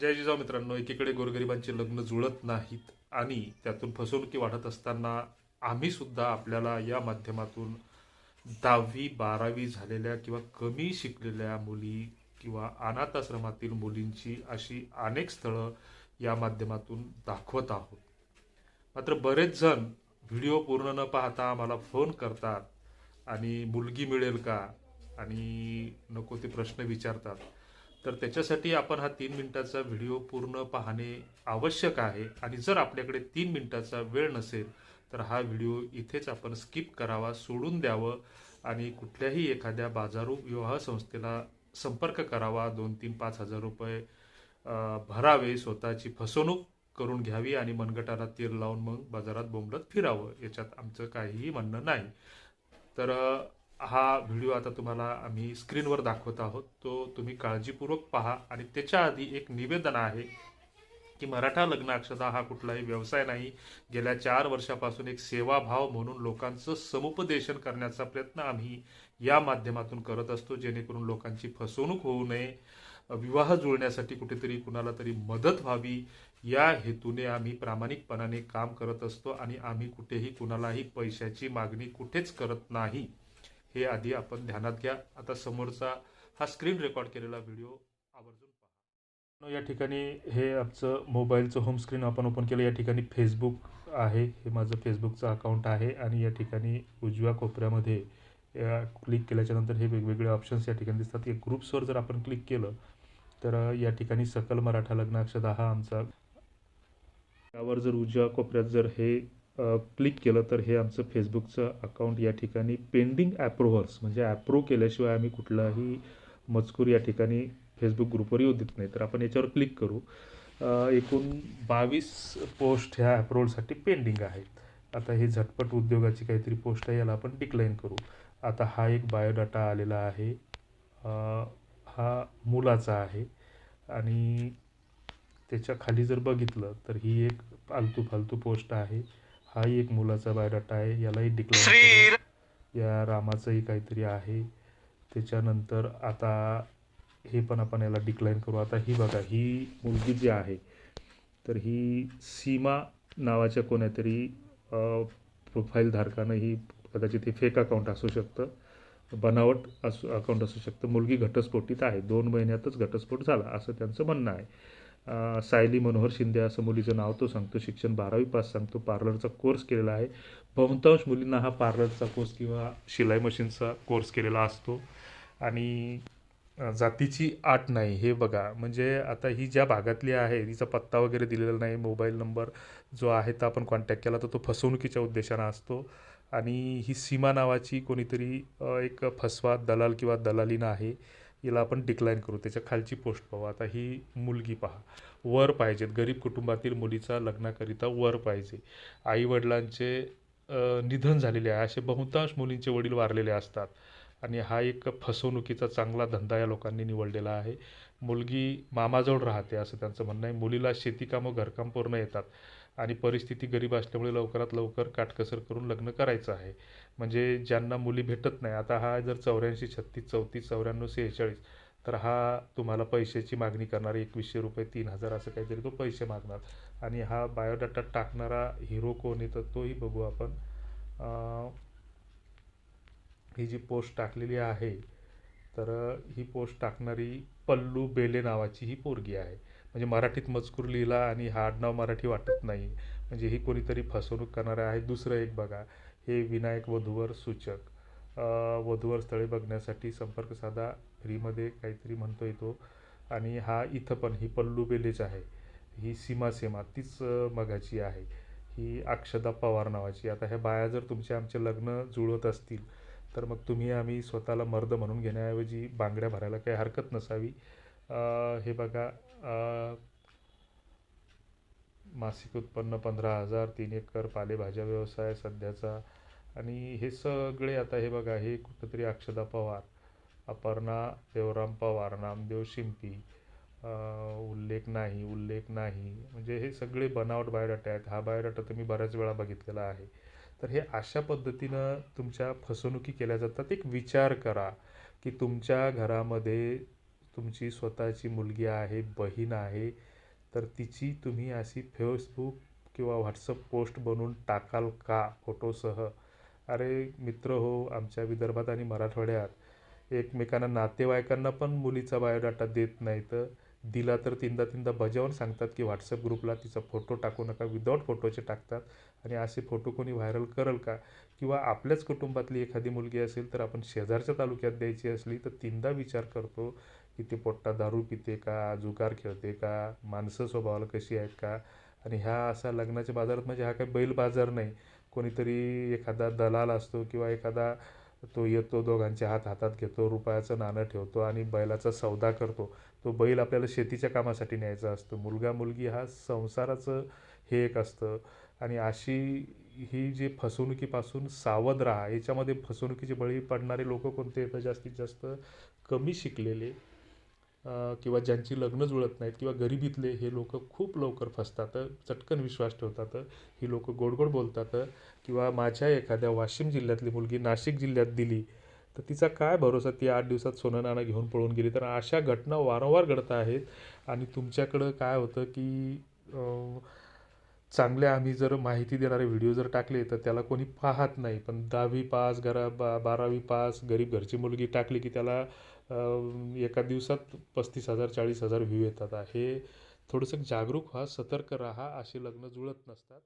जय जिजाऊ मित्रांनो एकीकडे गोरगरिबांचे लग्न जुळत नाहीत आणि त्यातून फसवणुकी वाढत असताना आम्ही सुद्धा आपल्याला या माध्यमातून दहावी बारावी झालेल्या किंवा कमी शिकलेल्या मुली किंवा अनाथाश्रमातील मुलींची अशी अनेक स्थळं या माध्यमातून दाखवत आहोत. मात्र बरेच जण व्हिडिओ पूर्ण न पाहता आम्हाला फोन करतात आणि मुलगी मिळेल का? आणि नको ते प्रश्न विचारतात. तर त्याच्यासाठी आपण हा तीन मिनिटाचा व्हिडिओ पूर्ण पाहणे आवश्यक आहे. आणि जर आपल्याकडे तीन मिनिटाचा वेळ नसेल तर हा व्हिडिओ इथेच आपण स्किप करावा सोडून द्यावं आणि कुठल्याही एखाद्या बाजारू विवाह संस्थेला संपर्क करावा. दोन तीन पाच हजार रुपये भरावे स्वतःची फसवणूक करून घ्यावी आणि मनगटाला तीर लावून मग बाजारात बोंबलत फिरावं याच्यात आमचं काहीही म्हणणं नाही. तर हा व्हिडिओ आता तुम्हाला आम्ही स्क्रीनवर दाखवत आहोत. तो तुम्ही काळजीपूर्वक पहा आणि त्याच्या आधी एक निवेदन आहे की मराठा लग्न अक्षता हा कुठलाही व्यवसाय नाही. गेल्या चार वर्षापासून एक सेवाभाव म्हणून लोकांचं समुपदेशन करण्याचा प्रयत्न आम्ही या माध्यमातून करत असतो जेणेकरून लोकांची फसवणूक होऊ नये. विवाह जुळण्यासाठी कुठेतरी कुणाला तरी मदत व्हावी या हेतूने आम्ही प्रामाणिकपणाने काम करत असतो आणि आम्ही कुठेही कुणालाही पैशाची मागणी कुठेच करत नाही. हे आधी आपण ध्यानात घ्या. आता समोरचा हा स्क्रीन रेकॉर्ड केलेला व्हिडिओ आवर्जून पहा. या ठिकाणी हे आमचं मोबाईलचं होम स्क्रीन आपण ओपन केलं. या ठिकाणी फेसबुक आहे. हे माझं फेसबुकचं अकाउंट आहे. आणि या ठिकाणी उजव्या कोपऱ्यामध्ये क्लिक केल्याच्यानंतर हे वेगवेगळे ऑप्शन्स या ठिकाणी दिसतात. या ग्रुप्सवर जर आपण क्लिक केलं तर या ठिकाणी सकल मराठा लग्नाक्षदा हा आमचा त्यावर जर उजव्या कोपऱ्यात जर हे क्लिक केलं तर हे आमचं फेसबुकचं अकाउंट या ठिकाणी पेंडिंग ॲप्रुव्हर्स म्हणजे ॲप्रूव्ह केल्याशिवाय आम्ही कुठलाही मजकूर या ठिकाणी फेसबुक ग्रुपवर येऊ देत नाही. तर आपण याच्यावर क्लिक करू. एकूण बावीस पोस्ट ह्या ॲप्रुव्हलसाठी पेंडिंग आहेत. आता हे झटपट उद्योगाची काहीतरी पोस्ट आहे याला आपण डिक्लाईन करू. आता हा एक बायोडाटा आलेला आहे. हा मुलाचा आहे. आणि त्याच्याखाली जर बघितलं तर ही एक फालतू फालतू पोस्ट आहे. हाही एक मुलाचा बायोडाटा आहे यालाही डिक्लेअर या रामाचंही काहीतरी आहे. त्याच्यानंतर आता हे पण आपण याला डिक्लाईन करू. आता ही बघा ही मुलगी जी आहे तर ही सीमा नावाच्या कोणातरी प्रोफाईल धारकानं ही कदाचित हे फेक अकाउंट असू शकतं बनावट असू अकाउंट असू शकतं. मुलगी घटस्फोटीत आहे. दोन महिन्यातच घटस्फोट झाला असं त्यांचं म्हणणं आहे. सायली मनोहर शिंदे असं मुलीचं नाव तो सांगतो. शिक्षण बारावी पास सांगतो. पार्लरचा कोर्स केलेला आहे. बहुतांश मुलींना हा पार्लरचा कोर्स किंवा शिलाई मशीनचा कोर्स केलेला असतो. आणि जातीची आट नाही. हे बघा. म्हणजे आता ही ज्या भागातली आहे तिचा पत्ता वगैरे दिलेला नाही. मोबाईल नंबर जो आहे तो आपण कॉन्टॅक्ट केला तर तो फसवणुकीच्या उद्देशानं असतो. आणि ही सीमा नावाची कोणीतरी एक फसवा दलाल किंवा दलालीनं आहे. हिला आपण डिक्लाईन करू. त्याच्या खालची पोस्ट पाहू. आता ही मुलगी पहा. वर पाहिजेत. गरीब कुटुंबातील मुलीचा लग्नाकरिता वर पाहिजे. आईवडिलांचे निधन झालेले आहे. असे बहुतांश मुलींचे वडील वारलेले असतात. आणि हा एक फसवणुकीचा चांगला धंदा या लोकांनी निवडलेला आहे. मुलगी मामाजवळ राहते असं त्यांचं म्हणणं आहे. मुलीला शेतीकामं घरकाम पूर्ण येतात. आणि परिस्थिती गरीब असल्यामुळे लवकरात लवकर काटकसर करून लग्न करायचं आहे. म्हणजे ज्यांना मुली भेटत नाही आता हा जर चौऱ्याऐंशी छत्तीस चौतीस चौऱ्याण्णव सेहेचाळीस तर हा तुम्हाला पैशाची मागणी करणार एकवीसशे रुपये तीन हजार असं काहीतरी तो पैसे मागणार. आणि हा बायोडाटा टाकणारा हिरो कोण आहे तर तोही बघू आपण. ही जी पोस्ट टाकलेली आहे तर ही पोस्ट टाकणारी पल्लू बेले नावाची ही पोरगी आहे. म्हणजे मराठीत मजकूर लिहिला आणि हा आडनाव मराठी वाटत नाही. म्हणजे ही कोणीतरी फसवणूक करणारे आहे. दुसरं एक बघा. हे विनायक वधूवर सूचक. वधूवर स्थळे बघण्यासाठी संपर्क साधा. फ्रीमध्ये काहीतरी म्हणतो येतो. आणि हा इथं पण ही पल्लू बेलेज आहे. ही सीमा सीमा तीच मगाची आहे. ही अक्षदा पवार नावाची. आता ह्या बाया जर तुमचे आमचे लग्न जुळवत असतील तर मग तुम्ही आम्ही स्वतःला मर्द म्हणून घेण्याऐवजी बांगड्या भरायला काही हरकत नसावी. हे बघा. मासिक उत्पन्न पंधरा हजार तीन एकर पालेभाज्या व्यवसाय सध्याचा. आणि हे सगळे आता हे बघा हे कुठंतरी अक्षदा पवार अपर्णा देवराम पवार नामदेव शिंपी उल्लेख नाही उल्लेख नाही. म्हणजे हे सगळे बनावट बायोडाटा आहेत. हा बायोडाटा तुम्ही बऱ्याच वेळा बघितलेला आहे. तर हे अशा पद्धतीनं तुमच्या फसवणुकी केल्या जातात. एक विचार करा की तुमच्या घरामध्ये तुमची स्वतःची मुलगी आहे बहीण आहे तर तिची तुम्ही अशी फेसबुक किंवा व्हॉट्सअप पोस्ट बनवून टाकाल का फोटोसह अरे मित्र हो आमच्या विदर्भात आणि मराठवाड्यात एकमेकांना नातेवाईकांना पण मुलीचा बायोडाटा देत नाहीत. दिला तर तीनदा तीनदा बजावून सांगतात की व्हॉट्सअप ग्रुपला तिचा फोटो टाकू नका विदाऊट फोटोचे टाकतात. आणि असे फोटो कोणी व्हायरल करल का? किंवा आपल्याच कुटुंबातली एखादी मुलगी असेल तर आपण शेजारच्या तालुक्यात द्यायची असली तर तीनदा विचार करतो. की ते पोट्टा दारू पिते का जुगार खेळते का माणसं स्वभावाला कशी आहेत का? आणि ह्या असा लग्नाच्या बाजारात म्हणजे हा काही बैल बाजार नाही. कोणीतरी एखादा दलाल असतो किंवा एखादा तो येतो दोघांच्या हात हातात घेतो रुपयाचं नाणं ठेवतो आणि बैलाचा सौदा करतो. तो बैल आपल्याला शेतीच्या कामासाठी न्यायचा असतो. मुलगा मुलगी हा संसाराचं हे एक असतं. आणि अशी ही जी फसवणुकीपासून सावध राहा याच्यामध्ये फसवणुकीचे बळी पडणारे लोक कोणते? येतं जास्तीत जास्त कमी शिकलेले किंवा ज्यांची लग्न जुळत नाहीत किंवा गरिबीतले हे लोक खूप लवकर फसतात चटकन विश्वास ठेवतात ही लोक गोड गोड बोलतात किंवा माझ्या एखाद्या वाशिम जिल्ह्यातली मुलगी नाशिक जिल्ह्यात दिली तर तिचा काय भरोसा? ती आठ दिवसात सोनं नाणं घेऊन पळून गेली. तर अशा घटना वारंवार घडत आहेत आणि तुमच्याकडं काय होतं की चांगल्या चांगले आम्ही जर माहिती देणारे व्हिडिओ जर टाकले तर त्याला कोणी पाहत नाही. पण दहावी पास घरा बा बारावी पास गरीब घरची मुलगी टाकली की त्याला एका दिवसात पस्तीस हजार चाळीस हजार व्ह्यू येतात. हे थोडंसं जागरूक व्हा सतर्क राहा असे लग्न जुळत नसतात.